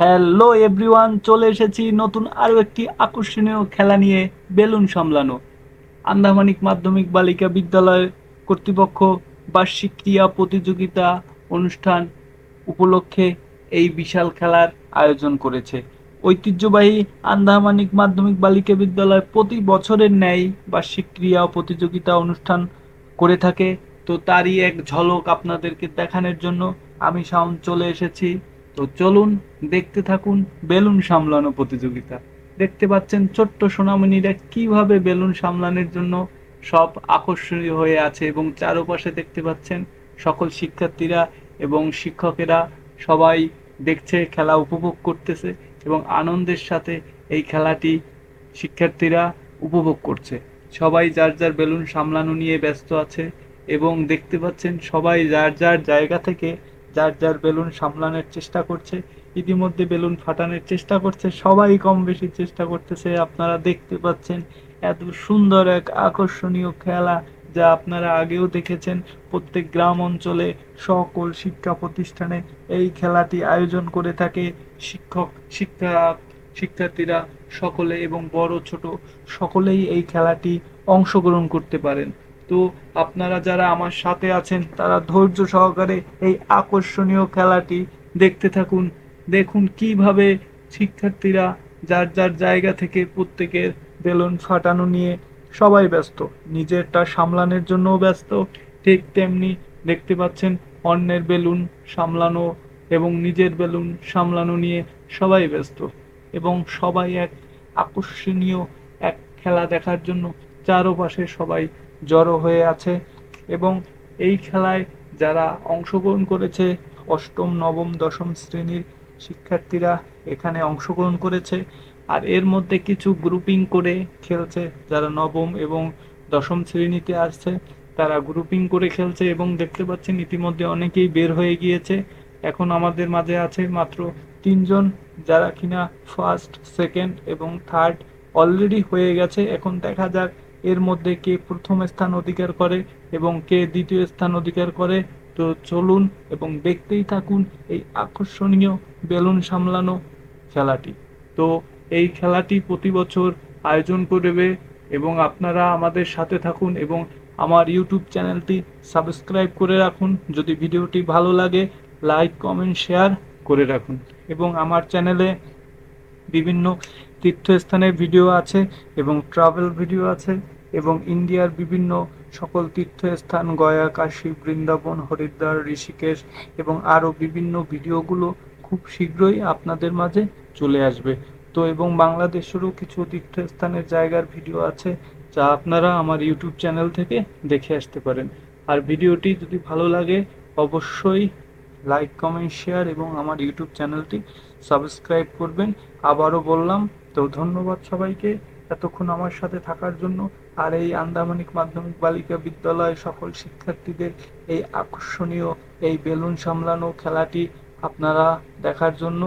Hello everyone চলে এসেছি নতুন আরও একটি আকর্ষণীয় খেলা নিয়ে বেলুন সামলানো। আন্দামানিক মাধ্যমিক বালিকা বিদ্যালয় কর্তৃপক্ষ বার্ষিক ক্রীড়া প্রতিযোগিতা অনুষ্ঠান উপলক্ষে এই বিশাল খেলার আয়োজন করেছে। ঐতিহ্যবাহী আন্দামানিক মাধ্যমিক বালিকা বিদ্যালয় প্রতি বছরের ন্যায় বার্ষিক ক্রীড়া প্রতিযোগিতা অনুষ্ঠান করে থাকে। তো তারই এক ঝলক আপনাদেরকে দেখানোর জন্য আমি শাওন চলে এসেছি। তো চলুন, দেখতে থাকুন বেলুন সামলানো প্রতিযোগিতা। দেখতে পাচ্ছেন ছোট্ট সোনামণিরা কীভাবে বেলুন সামলানোর জন্য সব আকর্ষণীয় হয়ে আছে এবং চারপাশে দেখতে পাচ্ছেন সকল শিক্ষার্থীরা এবং শিক্ষকেরা সবাই দেখছে, খেলা উপভোগ করতেছে এবং আনন্দের সাথে এই খেলাটি শিক্ষার্থীরা উপভোগ করছে। সবাই যার যার বেলুন সামলানো নিয়ে ব্যস্ত আছে এবং দেখতে পাচ্ছেন সবাই যার যার জায়গা থেকে যার যার বেলুন সামলানোর চেষ্টা করছে, ইতিমধ্যে বেলুন ফাটানোর চেষ্টা করছে, সবাই কম বেশি চেষ্টা করতেছে। আপনারা দেখতে পাচ্ছেন এত সুন্দর এক আকর্ষণীয় খেলা যা আপনারা আগেও দেখেছেন। প্রত্যেক গ্রাম অঞ্চলে সকল শিক্ষা প্রতিষ্ঠানে এই খেলাটি আয়োজন করে থাকে। শিক্ষক, শিক্ষা, শিক্ষার্থীরা সকলে এবং বড়, ছোট সকলেই এই খেলাটি অংশগ্রহণ করতে পারেন। তো আপনারা যারা আমার সাথে আছেন, তারা ধৈর্য সহকারে এই আকর্ষণীয় খেলাটি দেখতে থাকুন। দেখুন কীভাবে শিক্ষার্থীরা যার যার জায়গা থেকে প্রত্যেকের বেলুন ফাটানো নিয়ে সবাই ব্যস্ত। নিজেরটা সামলানোর জন্যও ব্যস্ত। ঠিক তেমনি দেখতে পাচ্ছেন অন্যের বেলুন সামলানো এবং নিজের বেলুন সামলানো নিয়ে সবাই ব্যস্ত এবং সবাই এক আকর্ষণীয় এক খেলা দেখার জন্য চারপাশে সবাই জড়ো হয়ে আছে এবং এই খেলায় যারা অংশগ্রহণ করেছে, অষ্টম, নবম, দশম শ্রেণির শিক্ষার্থীরা এখানে অংশগ্রহণ করেছে। আর এর মধ্যে কিছু গ্রুপিং করে খেলছে যারা নবম এবং দশম শ্রেণীতে আসছে, তারা গ্রুপিং করে খেলছে এবং দেখতে পাচ্ছেন ইতিমধ্যে অনেকেই বের হয়ে গিয়েছে। এখন আমাদের মাঝে আছে মাত্র তিনজন যারা কিনা ফার্স্ট সেকেন্ড এবং থার্ড অলরেডি হয়ে গেছে। এখন দেখা যাক এর মধ্যে কে প্রথম স্থান অধিকার করে এবং কে দ্বিতীয় স্থান অধিকার করে, তো চলুন এবং দেখতেই থাকুন এই আকর্ষণীয় বেলুন সামলানো খেলাটি। তো এই খেলাটি প্রতি বছর আয়োজন করবে এবং আপনারা আমাদের সাথে থাকুন এবং আমার ইউটিউব চ্যানেলটি সাবস্ক্রাইব করে রাখুন। যদি ভিডিওটি ভালো লাগে, লাইক, কমেন্ট, শেয়ার করে রাখুন। এবং আমার চ্যানেলে বিভিন্ন তীর্থস্থানের ভিডিও আছে এবং ট্রাভেল ভিডিও আছে এবং ইন্ডিয়ার বিভিন্ন সকল তীর্থস্থান, গয়া, কাশী, বৃন্দাবন, হরিদ্বার, ঋষিকেশ এবং আরও বিভিন্ন ভিডিওগুলো খুব শীঘ্রই আপনাদের মাঝে চলে আসবে। তো এবং বাংলাদেশেরও কিছু তীর্থস্থানের জায়গার ভিডিও আছে যা আপনারা আমার ইউটিউব চ্যানেল থেকে দেখে আসতে পারেন। আর ভিডিওটি যদি ভালো লাগে, অবশ্যই লাইক কমেন্ট শেয়ার এবং আমার ইউটিউব চ্যানেলটি সাবস্ক্রাইব করবেন। আবারও বললাম তো ধন্যবাদ সবাইকে এতক্ষণ আমার সাথে থাকার জন্য। আর এই আন্দামানিক মাধ্যমিক বালিকা বিদ্যালয় সকল শিক্ষার্থীদের এই আকর্ষণীয় এই বেলুন সামলানো খেলাটি আপনারা দেখার জন্য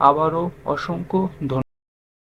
আবারও অসংখ্য ধন্যবাদ।